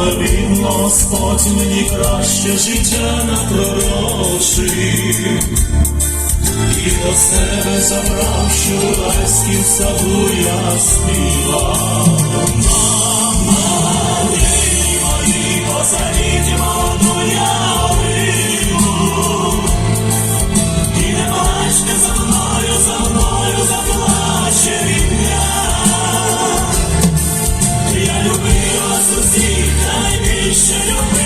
але видно, Господь мені краще життя напророчив. І до себе забрав, що райськім саду я співав. Senhor.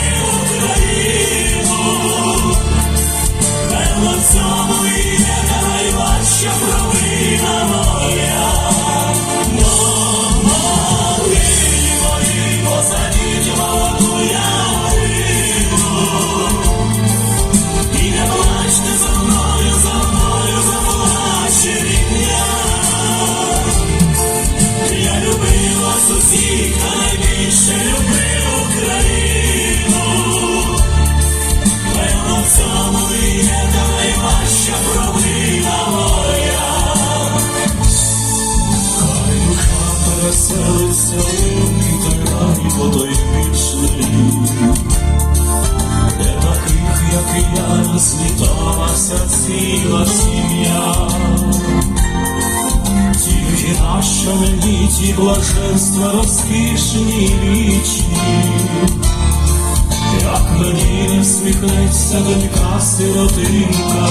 Душа переселиться в той рай, той вічний. Де таких, як я, розліталася ціла сім'я. Тільки нащо мені ті блаженства розкішні вічні, як мені не всміхнеться донька сиротинка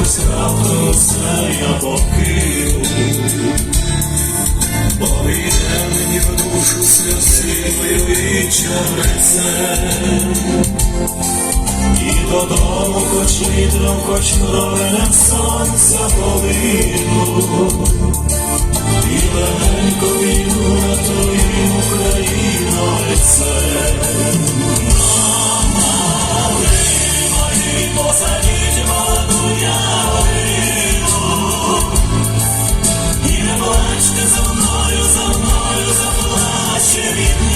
якось раптом все я покину, повіде мені в душу сльозивою вічерцем. І додому хоч вітром, хоч кровенем сонця полину. Плачте за мною, за мною, заплаче він.